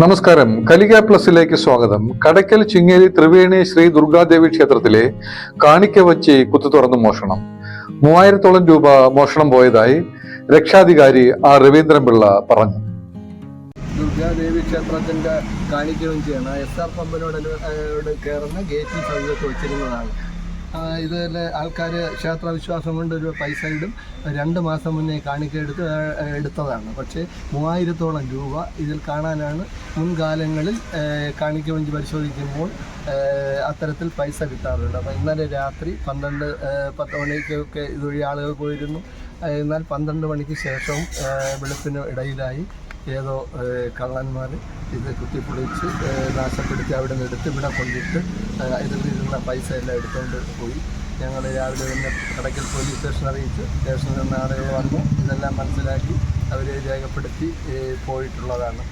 നമസ്കാരം. കലിക പ്ലസിലേക്ക് സ്വാഗതം. കടയ്ക്കൽ ചിങ്ങേരി ത്രിവേണി ശ്രീ ദുർഗാദേവി ക്ഷേത്രത്തിലെ കാണിക്ക വച്ച് കുത്തു തുറന്ന് മോഷണം. മൂവായിരത്തോളം രൂപ മോഷണം പോയതായി രക്ഷാധികാരി ആർ. രവീന്ദ്രൻപിള്ള പറഞ്ഞു. ദുർഗാദേവി ക്ഷേത്രത്തിന്റെ കാണിക്ക വഞ്ചിയാണ് എസ് ആർ പമ്പിനോട് കയറുന്ന ഗേറ്റിൽ സമീപത്ത് വെച്ചിരുന്നതാണ്. ആ, ഇതിൽ ആൾക്കാർ ക്ഷേത്രവിശ്വാസം കൊണ്ട് ഒരു പൈസ ഇടും. രണ്ട് മാസം മുന്നേ കാണിക്ക എടുത്ത് എടുത്തതാണ്. പക്ഷേ മൂവായിരത്തോളം രൂപ ഇതിൽ കാണാനാണ് മുൻകാലങ്ങളിൽ കാണിക്ക വഞ്ചി പരിശോധിക്കുമ്പോൾ അത്തരത്തിൽ പൈസ കിട്ടാറുണ്ട്. അപ്പോൾ ഇന്നലെ രാത്രി പന്ത്രണ്ട് പത്ത് മണിക്കൊക്കെ ഇതുവഴി ആളുകൾ പോയിരുന്നു. എന്നാൽ പന്ത്രണ്ട് മണിക്ക് ശേഷവും വെളുപ്പിന് ഇടയിലായി ഏതോ കള്ളന്മാർ ഇത് കുത്തിപ്പൊളിച്ച് നാശപ്പെടുത്തി അവിടെ നിന്ന് എടുത്ത് ഇവിടെ കൊണ്ടിട്ട് ഇതിലിരുന്ന പൈസ എല്ലാം എടുത്തുകൊണ്ട് പോയി. ഞങ്ങൾ രാവിലെ തന്നെ കടക്കൽ പോലീസ് സ്റ്റേഷൻ അറിയിച്ച് സ്റ്റേഷനിൽ നിന്ന് ആളുകൾ വന്നു. ഇതെല്ലാം മനസ്സിലാക്കി അവരെ രേഖപ്പെടുത്തി പോയിട്ടുള്ളതാണ്.